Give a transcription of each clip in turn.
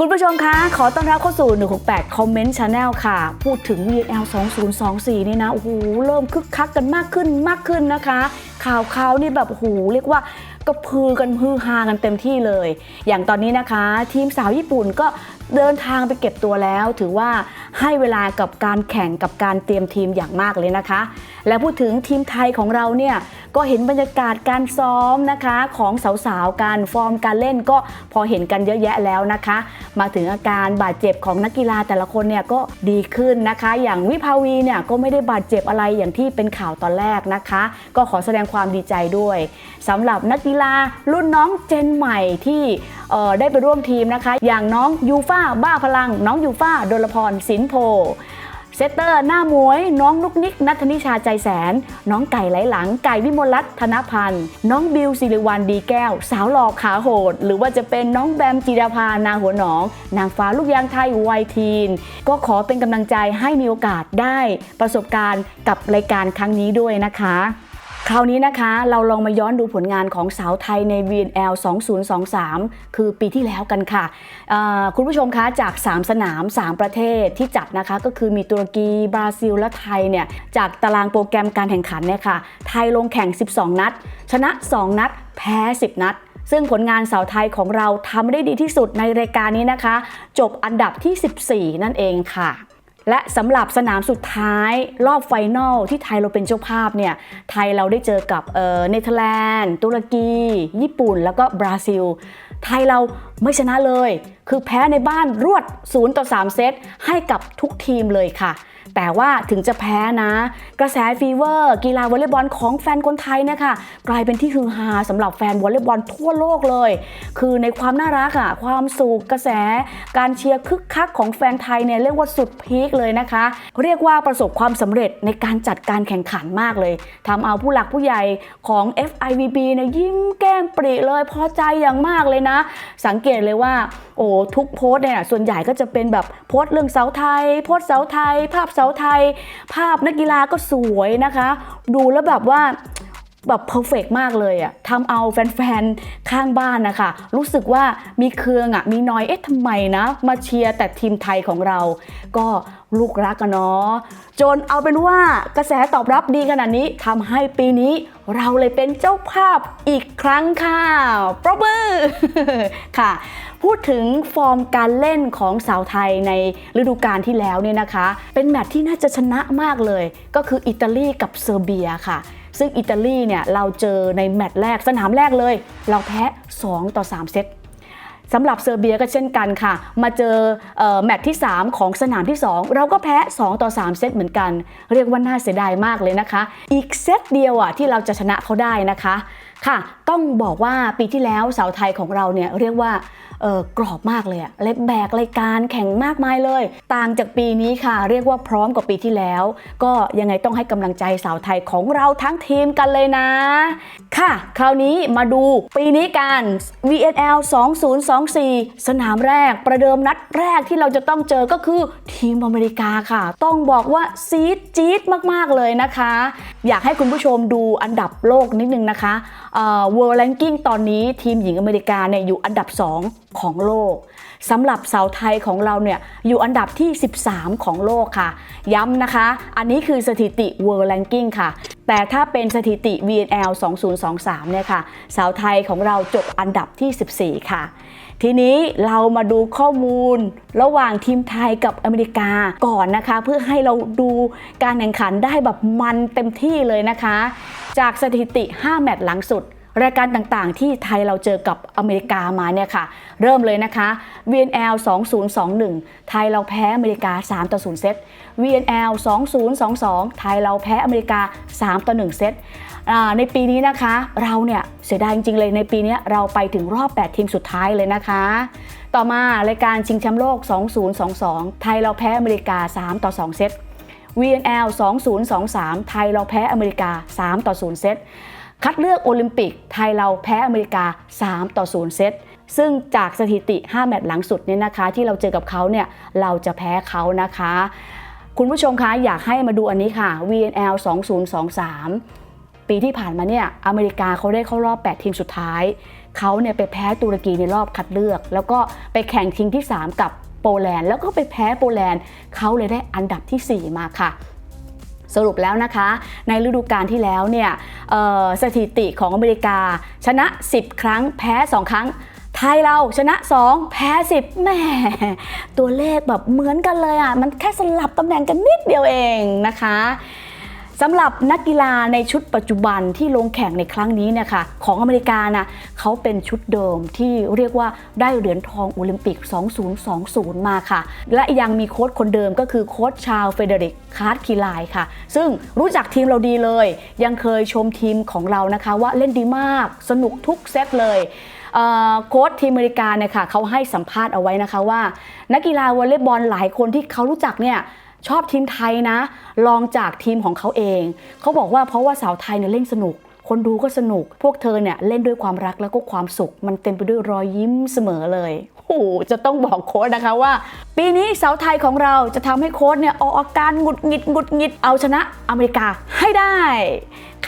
คุณผู้ชมคะ ขอต้อนรับเข้าสู่ 168 Comment Channel ค่ะ พูดถึง VNL 2024 นี่นะ โอ้โห เริ่มคึกคักกันมากขึ้นมากขึ้นนะคะ ข่าวข่าวนี่แบบโอ้โหเรียกว่ากระพือกันฮือฮากันเต็มที่เลย อย่างตอนนี้นะคะ ทีมสาวญี่ปุ่นก็ เดินทางไปเก็บตัวแล้ว ถือว่าให้เวลากับการแข่งกับการเตรียมทีมอย่างมากเลยนะคะ และพูดถึงทีมไทยของเราเนี่ยก็เห็นบรรยากาศการซ้อมนะคะของสาวๆการฟอร์มการเล่นก็พอเห็นกันเยอะแยะแล้วนะคะ มาถึงอาการบาดเจ็บของนักกีฬาแต่ละคนเนี่ยก็ดีขึ้นนะคะ อย่างวิภาวีเนี่ยก็ไม่ได้บาดเจ็บอะไรอย่างที่เป็นข่าวตอนแรกนะคะ ก็ขอแสดงความดีใจด้วยสำหรับนักกีฬารุ่นน้องเจนใหม่ที่ ได้ไปร่วมทีมนะคะ อย่างน้องยูฟ่าบ้าพลัง น้องยูฟ่าดลพรสินโพเซตเตอร์หน้ามวย น้องนุกนิกนัทนิชาใจแสน น้องไก่ไหลหลัง ไก่วิมลรัตน์ธนพันธ์ น้องบิวสิริวัลดีแก้ว สาวหล่อขาโหด หรือว่าจะเป็นน้องแบมจิดาภานาหัวหนอง นางฟ้าลูกยางไทยวัยทีน ก็ขอเป็นกำลังใจให้มีโอกาสได้ประสบการณ์กับรายการครั้งนี้ด้วยนะคะ คราวนี้นะคะเราลองมาย้อนดูผลงานของสาวไทยใน VNL 2023 คือปีที่แล้วกันค่ะ คุณผู้ชมคะจาก 3 สนาม 3 ประเทศที่จัดนะคะก็คือมีตุรกี บราซิล และไทยเนี่ยจากตารางโปรแกรมการแข่งขันเนี่ยค่ะไทยลงแข่ง 12 นัด ชนะ 2 นัด แพ้ 10 นัดซึ่งผลงานสาวไทยของเราทำได้ดีที่สุดในรายการนี้นะคะ จบอันดับที่ 14 นั่นเองค่ะ และสำหรับสนามสุดท้ายรอบไฟนอลที่ไทยเราเป็นเจ้าภาพเนี่ยไทยเราได้เจอกับเนเธอร์แลนด์ ตุรกี ญี่ปุ่น แล้วก็บราซิล ไทยเราไม่ชนะเลย คือแพ้ในบ้านรวด 0 ต่อ 3 เซตให้กับทุกทีมเลยค่ะ แต่ว่าถึงจะแพ้นะ กระแสฟีเวอร์ กีฬาวอลเลย์บอลของแฟนคนไทยนะคะกลายเป็นที่ฮือฮาสำหรับแฟนวอลเลย์บอลทั่วโลกเลย คือในความน่ารักอะความสุขกระแส การเชียร์คึกคักของแฟนไทยเนี่ยเรียกว่าสุดพีคเลยนะคะ เรียกว่าประสบความสำเร็จในการจัดการแข่งขันมากเลยทำเอาผู้หลักผู้ใหญ่ของ FIVB เนี่ยยิ้มแก้มปริเลยพอใจอย่างมากเลยนะ สังเกตเลยว่าโอ้ทุกโพสเนี่ยส่วนใหญ่ก็จะเป็นแบบโพสเรื่องเสาไทย โพสเสาไทย ภาพเสาไทย ภาพนักกีฬาก็สวยนะคะ ดูแล้วแบบว่า แบบเพอร์เฟกมากเลยอะทำเอาแฟนๆ ข้างบ้านนะคะ รู้สึกว่ามีเครืองอะมีน้อยเอ๊ะทำไมนะ มาเชียร์แต่ทีมไทยของเรา ก็ลูกรักกันเนาะจนเอาเป็นว่ากระแสตอบรับดีขนาดนี้ทำให้ปีนี้เราเลยเป็นเจ้าภาพอีกครั้งค่ะปรบมือค่ะ พูดถึงฟอร์มการเล่นของสาวไทยในฤดูกาลที่แล้วเนี่ยนะคะ เป็นแมตช์ที่น่าจะชนะมากเลย ก็คืออิตาลีกับเซอร์เบียค่ะ ซึ่งอิตาลีเนี่ยเราเจอในแมตช์แรกสนามแรกเลย เราแพ้ 2 ต่อ 3 เซตสำหรับเซอร์เบียก็เช่นกันค่ะ มาเจอเออแมตช์ที่ 3 ของสนามที่ 2 เราก็แพ้ 2 ต่อ 3 เซตเหมือนกัน เรียกว่าน่าเสียดายมากเลยนะคะ อีกเซตเดียวอะที่เราจะชนะเขาได้นะคะ ค่ะ ต้องบอกว่าปีที่แล้วสาวไทยของเราเนี่ยเรียกว่าเออกรอบมากเลยอะเล็บแบกรายการแข่งมากมายเลย ต่างจากปีนี้ค่ะ เรียกว่าพร้อมกว่าปีที่แล้ว ก็ยังไงต้องให้กำลังใจสาวไทยของเราทั้งทีมกันเลยนะ ค่ะ คราวนี้มาดูปีนี้กัน VNL 2024 สนามแรกประเดิมนัดแรกที่เราจะต้องเจอก็คือทีมอเมริกาค่ะ ต้องบอกว่าซีดจี๊ดมากๆเลยนะคะ อยากให้คุณผู้ชมดูอันดับโลกนิดนึงนะคะเวอ World Ranking ตอนนี้ทีมหญิงอเมริกาเนี่ยอยู่อันดับ 2 ของโลกสำหรับสาวไทยของเราเนี่ยอยู่อันดับที่ 13 ของโลกค่ะ ย้ำนะคะ อันนี้คือสถิติ World Ranking ค่ะ แต่ถ้าเป็นสถิติ VNL 2023 เนี่ยค่ะ สาวไทยของเราจบอันดับที่ 14 ค่ะ ทีนี้เรามาดูข้อมูลระหว่างทีมไทยกับอเมริกาก่อนนะคะ เพื่อให้เราดูการแข่งขันได้แบบมันเต็มที่เลยนะคะ จากสถิติ 5 แมตช์หลังสุด รายการต่างๆ ที่ไทยเราเจอกับอเมริกามาเนี่ยค่ะ เริ่มเลยนะคะ VNL 2021 ไทยเราแพ้อเมริกา 3 ต่อ 0 เซต VNL 2022 ไทยเราแพ้อเมริกา 3 ต่อ 1 เซตในปีนี้นะคะเราเนี่ยเสียดายจริงๆเลยในปีนี้เราไปถึงรอบ 8 ทีมสุดท้ายเลยนะคะ ต่อมารายการชิงแชมป์โลก 2022 ไทยเราแพ้อเมริกา 3 ต่อ 2 เซต VNL 2023 ไทยเราแพ้อเมริกา 3 ต่อ 0 เซต คัดเลือกโอลิมปิกไทยเราแพ้อเมริกา 3 ต่อ 0 เซตซึ่งจากสถิติ 5 แมตช์หลังสุดเนี่ยนะคะ ที่เราเจอกับเขาเนี่ยเราจะแพ้เขานะคะ คุณผู้ชมคะอยากให้มาดูอันนี้ค่ะ VNL 2023 ปีที่ผ่านมาเนี่ยอเมริกาเขาได้เข้ารอบ 8 ทีมสุดท้าย เขาเนี่ยไปแพ้ตุรกีในรอบคัดเลือก แล้วก็ไปแข่งชิงที่ 3 กับโปแลนด์แล้วก็ไปแพ้โปแลนด์เขาเลยได้อันดับทีสี่4 มาค่ะ สรุปแล้วนะคะ ในฤดูกาลที่แล้วเนี่ยสถิติของอเมริกา ชนะ 10 ครั้งแพ้ 2 ครั้งไทยเราชนะ 2 แพ้ 10แม่ตัวเลขแบบเหมือนกันเลยอะ มันแค่สลับตำแหน่งกันนิดเดียวเองนะคะ สำหรับนักกีฬาในชุดปัจจุบันที่ลงแข่งในครั้งนี้เนี่ยค่ะของอเมริกานะเขาเป็นชุดเดิมที่เรียกว่าได้เหรียญทองโอลิมปิก 2020 มาค่ะ และยังมีโค้ชคนเดิมก็คือโค้ชชาวเฟเดริกคาร์ดคีไลค่ะ ซึ่งรู้จักทีมเราดีเลย ยังเคยชมทีมของเรานะคะว่าเล่นดีมากสนุกทุกเซตเลยโค้ชทีมอเมริกาเนี่ยค่ะเขาให้สัมภาษณ์เอาไว้นะคะว่า นักกีฬาวอลเลย์บอลหลายคนที่เขารู้จักเนี่ย ชอบทีมไทยนะ ลองจากทีมของเขาเอง เขาบอกว่าเพราะว่าสาวไทยเนี่ยเล่นสนุก คนดูก็สนุก พวกเธอเนี่ยเล่นด้วยความรักแล้วก็ความสุข มันเต็มไปด้วยรอยยิ้มเสมอเลยโอ้โหจะต้องบอกโค้ดนะคะว่า ปีนี้สาวไทยของเราจะทำให้โค้ดเนี่ยออกอาการหงุดหงิดหงุดหงิดเอาชนะอเมริกาให้ได้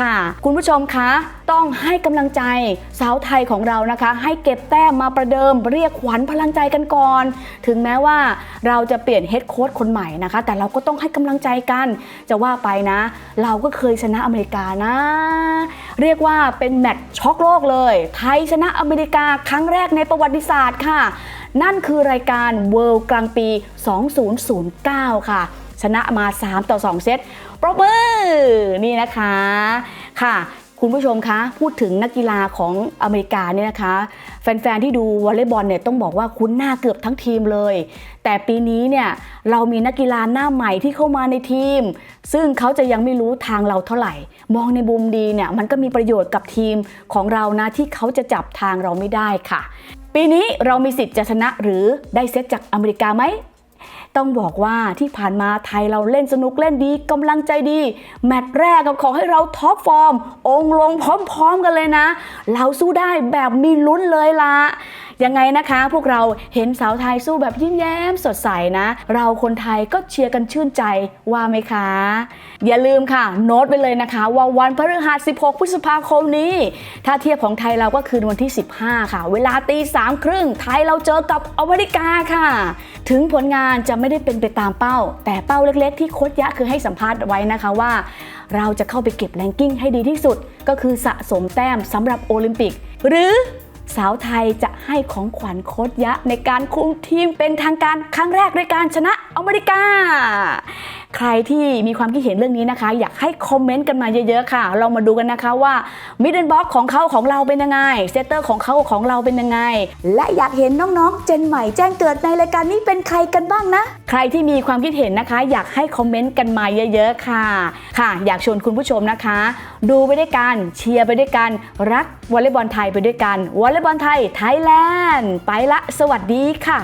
ค่ะ คุณผู้ชมคะต้องให้กำลังใจสาวไทยของเรานะคะ ให้เก็บแต้มมาประเดิมเรียกขวัญพลังใจกันก่อน ถึงแม้ว่าเราจะเปลี่ยนเฮดโค้ชคนใหม่นะคะ แต่เราก็ต้องให้กำลังใจกัน จะว่าไปนะ เราก็เคยชนะอเมริกานะ เรียกว่าเป็นแมตช์ช็อกโลกเลย ไทยชนะอเมริกาครั้งแรกในประวัติศาสตร์ค่ะ นั่นคือรายการ World กลางปี 2009 ค่ะ ชนะมา 3 ต่อ 2 เซต ปรบมือนี่นะคะค่ะ คุณผู้ชมคะพูดถึงนักกีฬาของอเมริกาเนี่ยนะคะ แฟน ๆ ที่ดูวอลเลย์บอลเนี่ยต้องบอกว่าคุ้นหน้าเกือบทั้งทีมเลย แต่ปีนี้เนี่ยเรามีนักกีฬาหน้าใหม่ที่เข้ามาในทีม ซึ่งเขาจะยังไม่รู้ทางเราเท่าไหร่ มองในมุมดีเนี่ยมันก็มีประโยชน์กับทีมของเรานะที่เขาจะจับทางเราไม่ได้ค่ะ ปีนี้เรามีสิทธิ์จะชนะหรือได้เซตจากอเมริกาไหม ต้องบอกว่าที่ผ่านมาไทยเราเล่นสนุกเล่นดีกำลังใจดี แมตช์แรกก็ขอให้เราท็อปฟอร์ม องลงพร้อมๆกันเลยนะ เราสู้ได้แบบมีลุ้นเลยละ ยังไงนะคะ พวกเราเห็นสาวไทยสู้แบบยิ้มแย้มสดใสนะ เราคนไทยก็เชียร์กันชื่นใจว่าไหมคะ อย่าลืมค่ะ โน้ตไปเลยนะคะ ว่าวันพฤหัส 16 พฤษภาคมนี้ ถ้าเทียบของไทยเราก็คือวันที่ 15 ค่ะ เวลาตีสามครึ่งไทยเราเจอกับอเมริกาค่ะ ถึงผลงานจะไม่ได้เป็นไปตามเป้า แต่เป้าเล็กๆ ที่โค้ชยะคือให้สัมภาษณ์ไว้นะคะว่า เราจะเข้าไปเก็บแรงกิ้งให้ดีที่สุด ก็คือสะสมแต้มสำหรับโอลิมปิก หรือ สาวไทยจะให้ของขวัญโค้ชยะ ในการคุมทีมเป็นทางการครั้งแรกด้วยการชนะอเมริกา ใครที่มีความคิดเห็นเรื่องนี้นะคะ อยากให้คอมเมนต์กันมาเยอะๆค่ะ เรามาดูกันนะคะว่ามิดเดิลบ็อกของเขาของเราเป็นยังไงเซตเตอร์ของเขาของเราเป็นยังไง และอยากเห็นน้องๆ เจนใหม่แจ้งเกิดในรายการนี้เป็นใครกันบ้างนะ ใครที่มีความคิดเห็นนะคะ อยากให้คอมเมนต์กันมาเยอะๆค่ะ ค่ะ อยากชวนคุณผู้ชมนะคะ ดูไปด้วยกันเชียร์ไปด้วยกันรัก วอลเลย์บอลไทยไปด้วยกันวอลเลย์บอลไทยไทยแลนด์ไปละ สวัสดีค่ะ